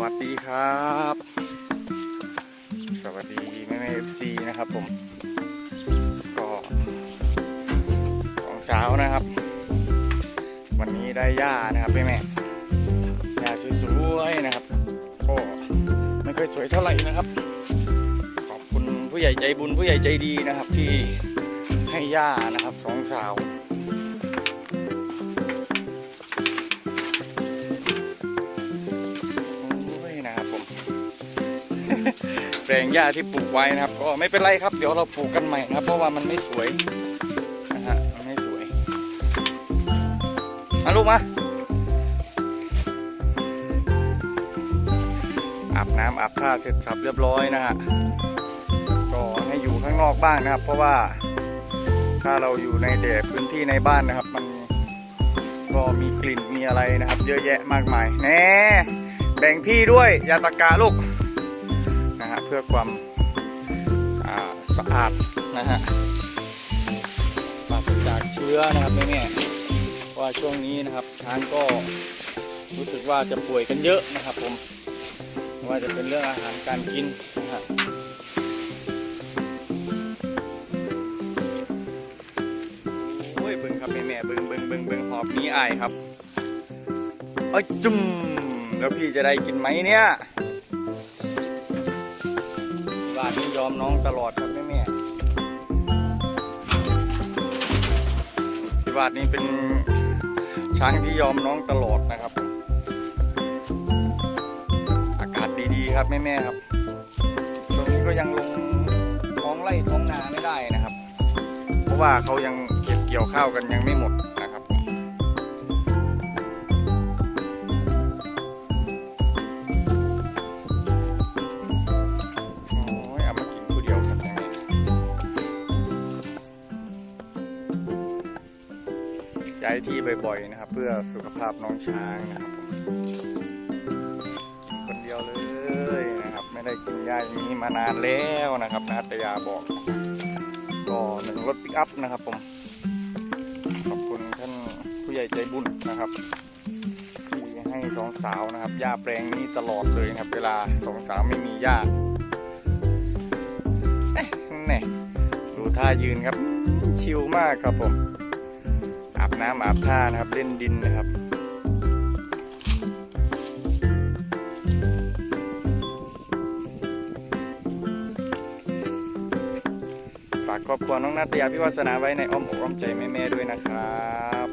วัสดีครับ สวัสดีแม่แม่เอฟซีนะครับผมก็ของเช้านะครับ วันนี้ได้หญ้านะครับแม่แม่หญ้าสวยๆนะครับก็ไม่ค่อยสวยเท่าไหร่นะครับ ขอบคุณผู้ใหญ่ใจบุญผู้ใหญ่ใจดีนะครับ ที่ให้หญ้านะครับสองสาว ปลงหญ้าที่ปลูกไว้นะครับ ก็ไม่เป็นไรครับ เดี๋ยวเราปลูกกันใหม่นะครับ เพราะว่ามันไม่สวยนะฮะมันไม่สวยมาลูกมาอาบน้ำอาบท่าเสร็จสับเรียบร้อยนะฮะก็ให้อยู่ข้างนอกบ้างนะครับ เพราะว่าถ้าเราอยู่ในแดดพื้นที่ในบ้านนะครับ มันก็มีกลิ่นมีอะไรนะครับ เยอะแยะมากมายแน่แบ่งพี่ด้วยอยาตะกาลูก เพื่อความาสะอาดนะฮะปราศจากเชื้อนะครับแม่ๆว่าช่วงนี้นะครับช้างก็รู้สึกว่าจะป่วยกันเยอะนะครับผมว่าจะเป็นเรื่องอาหารการกินนะฮะโอ้ยเบิ่งครับแม่ๆเบิ่งเบิ่งเบิ่งเบิ่งหอบนี้อายครับเอ้ยจุ่มแล้วพี่จะได้กินไหมเนี่ยานี้ยอมน้องตลอดครับแม่แม่ที่บ้านนี้เป็นช้างที่ยอมน้องตลอดนะครับ อากาศดีๆครับแม่แม่ครับ ตรงนี้ก็ยังลงท้องไร่ท้องนาไม่ได้นะครับ เพราะว่าเขายังเก็บเกี่ยวข้าวกันยังไม่หมด ย้ายที่บ่อยๆนะครับ เพื่อสุขภาพน้องช้างนะครับผมกินคนเดียวเลยนะครับ ไม่ได้กินหญ้าอย่างนี้มานานแล้วนะครับนะตยาบอก ก็หนึ่งรถปิกอัพนะครับผมขอบคุณท่านผู้ใหญ่ใจบุญนะครับที่ให้สองสาวนะครับหญ้าแปลงนี้ตลอดเลยนะครับ เวลาสองสาวไม่มีหญ้าแน่ดูท่ายืนครับ ชิลมากครับผม บน้ำอาบท่านะครับ เล่นดินนะครับ ฝากครอบครัวน้องนาตยาพิวัสนาไว้ในอ้อมอกอ้อมใจแม่ๆด้วยนะครับ